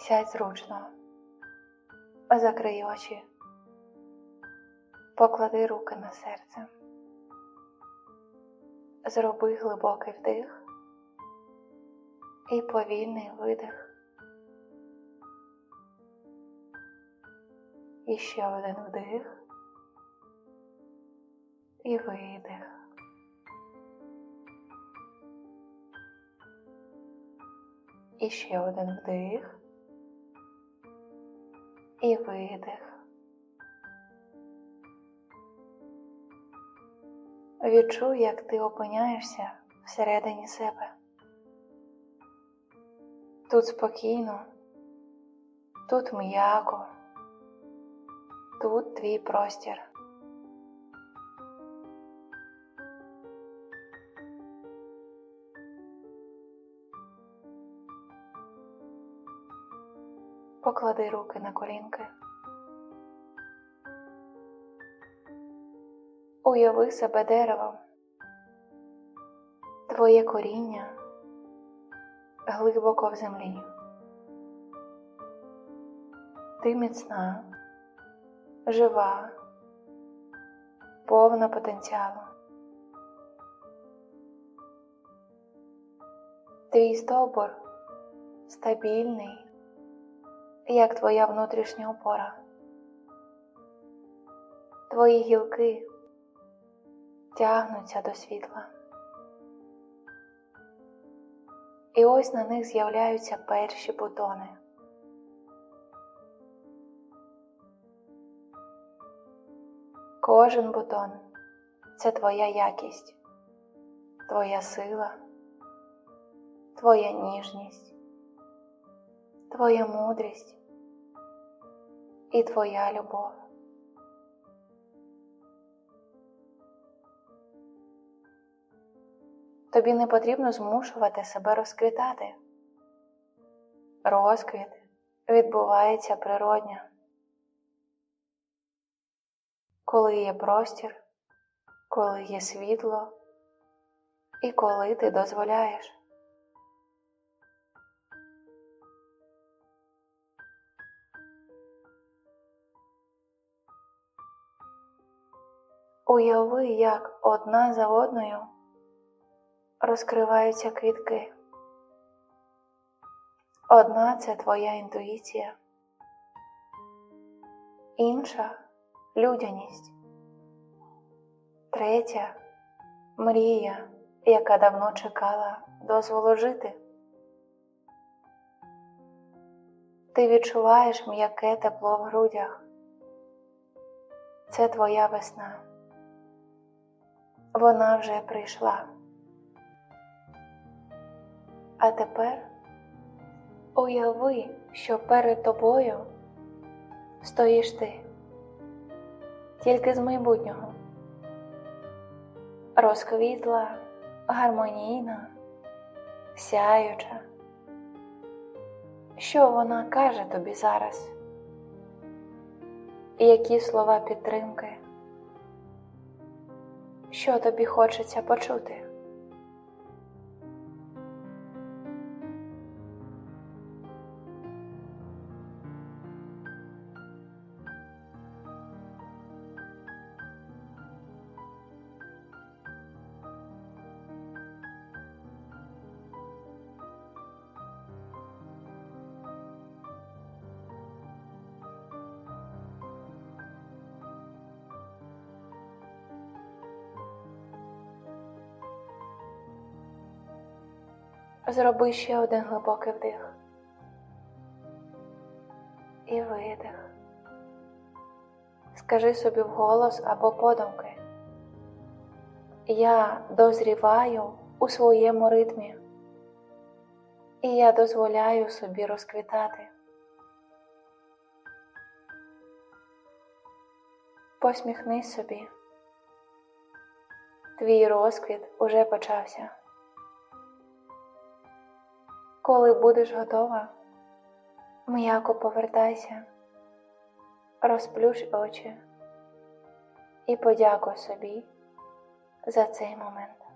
Сядь зручно, закрий очі, поклади руки на серце, зроби глибокий вдих і повільний видих. І ще один вдих і видих. І ще один вдих і видих. Відчуй, як ти опиняєшся всередині себе. Тут спокійно, тут м'яко, тут твій простір. Поклади руки на колінки. Уяви себе деревом, твоє коріння глибоко в землі. Ти міцна, жива, повна потенціалу. Твій стовбур стабільний як твоя внутрішня опора. Твої гілки тягнуться до світла. І ось на них з'являються перші бутони. Кожен бутон це твоя якість, твоя сила, твоя ніжність, твоя мудрість і твоя любов. Тобі не потрібно змушувати себе розквітати. Розквіт відбувається природньо. Коли є простір, коли є світло і коли ти дозволяєш. Уяви, як одна за одною розкриваються квітки. Одна це твоя інтуїція, інша людяність, третя мрія, яка давно чекала дозволу жити. Ти відчуваєш м'яке тепло в грудях. Це твоя весна вона вже прийшла. А тепер уяви, що перед тобою стоїш ти, тільки з майбутнього, розквітла, гармонійна, сяюча. Що вона каже тобі зараз? Які слова підтримки? Що тобі хочеться почути. Зроби ще один глибокий вдих і видих. Скажи собі вголос або подумки. Я дозріваю у своєму ритмі, і я дозволяю собі розквітати. Посміхнись собі. Твій розквіт уже почався. Коли будеш готова, м'яко повертайся, розплющ очі і подякуй собі за цей момент.